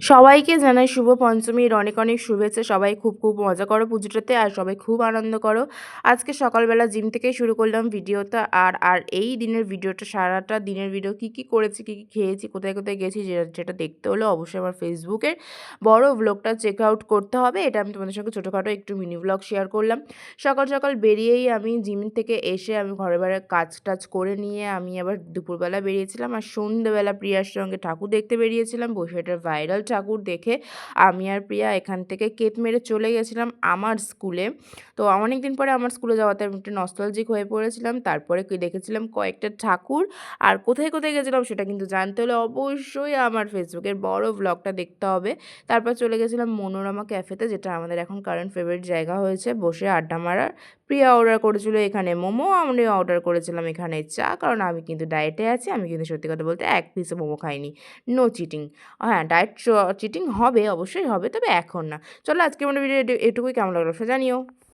সবাইকে জানাই শুভ পঞ্চমীর অনেক অনেক শুভেচ্ছা। সবাই খুব খুব মজা করো পুজোটাতে আর সবাই খুব আনন্দ করো। আজকে সকালবেলা জিম থেকেই শুরু করলাম ভিডিওটা আর আর এই দিনের ভিডিওটা, সারাটা দিনের ভিডিও কি কি করেছি, কি কি খেয়েছি, কোথায় কোথায় গেছি যেটা দেখতে হলে অবশ্যই আমার ফেসবুকের বড় ব্লগটা চেক আউট করতে হবে। এটা আমি তোমাদের সঙ্গে ছোটোখাটো একটু মিনি ব্লগ শেয়ার করলাম। সকাল সকাল বেরিয়েই আমি জিম থেকে এসে আমি ঘরে বাইরে কাজ টাজ করে নিয়ে আমি আবার দুপুরবেলা বেরিয়েছিলাম আর সন্ধ্যেবেলা প্রিয়ার সঙ্গে ঠাকুর দেখতে বেরিয়েছিলাম। বসেটার ভাইরাল ঠাকুর দেখে আমি আর প্রিয়া এখান থেকে কেত মেরে চলে গেছিলাম আমার স্কুলে। তো অনেক দিন পরে আমার স্কুলে যাওয়াতে আমি একটু নস্টালজিক হয়ে পড়েছিলাম। তারপরে দেখেছিলাম কয়েকটা ঠাকুর আর কোথায় কোথায় গেছিলাম সেটা কিন্তু জানতে হলে অবশ্যই আমার ফেসবুকের বড় ব্লগটা দেখতে হবে। তারপর চলে গেছিলাম মনোরমা ক্যাফেতে যেটা আমাদের এখন কারেন্ট ফেভারিট জায়গা হয়েছে, বসে আড্ডা মারার প্রিয়া অর্ডার করেছিল এখানে মোমো আমি অর্ডার করেছিলাম এখানে চা, কারণ আমি কিন্তু ডায়েটে আছি, আমি কিন্তু সত্যি কথা বলতে এক পিসও মোমো খাইনি। নো চিটিং হ্যাঁ ডায়েট চিটিং হবে, অবশ্যই হবে, তবে এখন না। চলো আজকে আমার ভিডিও এটুকুই, কেমন লাগল জানিও।